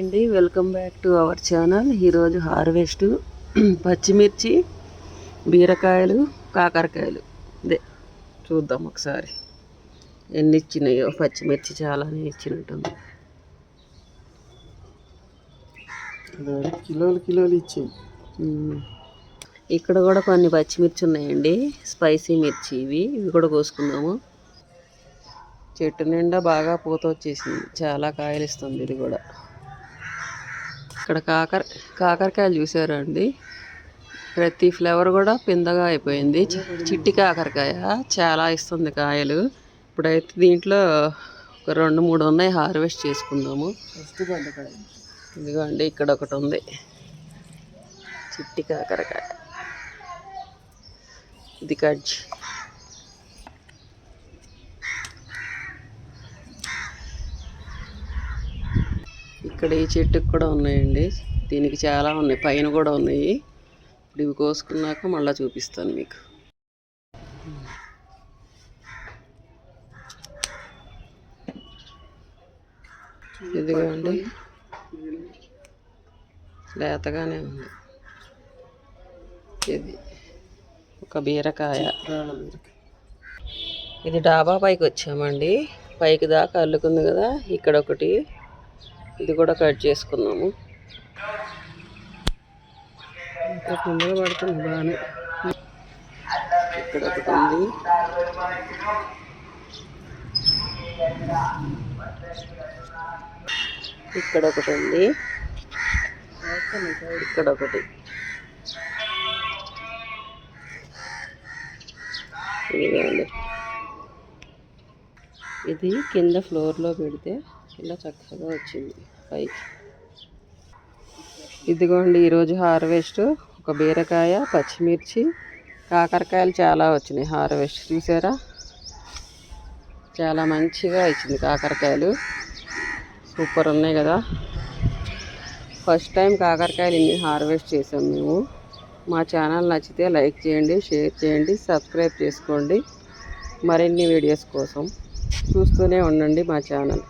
అండి welcome back to our channel. ఈరోజు harvest పచ్చిమిర్చి బీరకాయలు కాకరకాయలు. ఇదే చూద్దాం ఒకసారి. ఎన్ని ఇచ్చినాయో పచ్చిమిర్చి చాలానే ఇచ్చినట్టుంది. కిలోలు కిలోలు ఇచ్చాయి. ఇక్కడ కూడా కొన్ని పచ్చిమిర్చి ఉన్నాయండి. స్పైసీ మిర్చి ఇవి. ఇవి కూడా కోసుకుందాము. చెట్టు నిండా బాగా పూత వచ్చేసింది. చాలా కాయలు ఇస్తుంది ఇది కూడా. ఇక్కడ కాకర కాకరకాయలు చూసారా అండి ప్రతి ఫ్లేవర్ కూడా పిందగా అయిపోయింది. చిట్టి కాకరకాయ చాలా ఇస్తుంది కాయలు. ఇప్పుడైతే దీంట్లో ఒక రెండు మూడు ఉన్నాయి. హార్వెస్ట్ చేసుకుందాము. ఫస్ట్ బెండకాయ ఇదిగోండి ఇక్కడ ఒకటి ఉంది. చిట్టి కాకరకాయ. ఇది కట్ ఇక్కడ ఈ చెట్టుకు కూడా ఉన్నాయండి. దీనికి చాలా ఉన్నాయి. పైన కూడా ఉన్నాయి. ఇప్పుడు ఇవి కోసుకున్నాక మళ్ళీ చూపిస్తాను మీకు. ఇదిగోండి. లేతగానే ఉంది. ఇది ఒక బీరకాయ. బీరకాయ ఇది డాబా పైకి వచ్చామండి. పైకి దాకా అల్లుకుంది కదా. ఇక్కడ ఒకటి. ఇది కూడా కట్ చేసుకున్నాము. కిందగా పడుతుంది బాగానే. ఇక్కడ ఒకటి ఉంది. ఇక్కడ ఒకటి ఉంది. ఇక్కడ ఒకటి. ఇదిగోండి. ఇది కింద ఫ్లోర్లో పెడితే ఇలా చక్కగా వచ్చింది. పైకి. ఇదిగోండి ఈరోజు హార్వెస్ట్ ఒక బీరకాయ పచ్చిమిర్చి కాకరకాయలు చాలా వచ్చినాయి. హార్వెస్ట్ చూసారా? చాలా మంచిగా ఇచ్చింది కాకరకాయలు. సూపర్ ఉన్నాయి కదా. ఫస్ట్ టైం కాకరకాయలు ఇన్ని హార్వెస్ట్ చేసాం మేము. మా ఛానల్ నచ్చితే లైక్ చేయండి షేర్ చేయండి సబ్స్క్రైబ్ చేసుకోండి. మరిన్ని వీడియోస్ కోసం చూస్తూనే ఉండండి మా ఛానల్.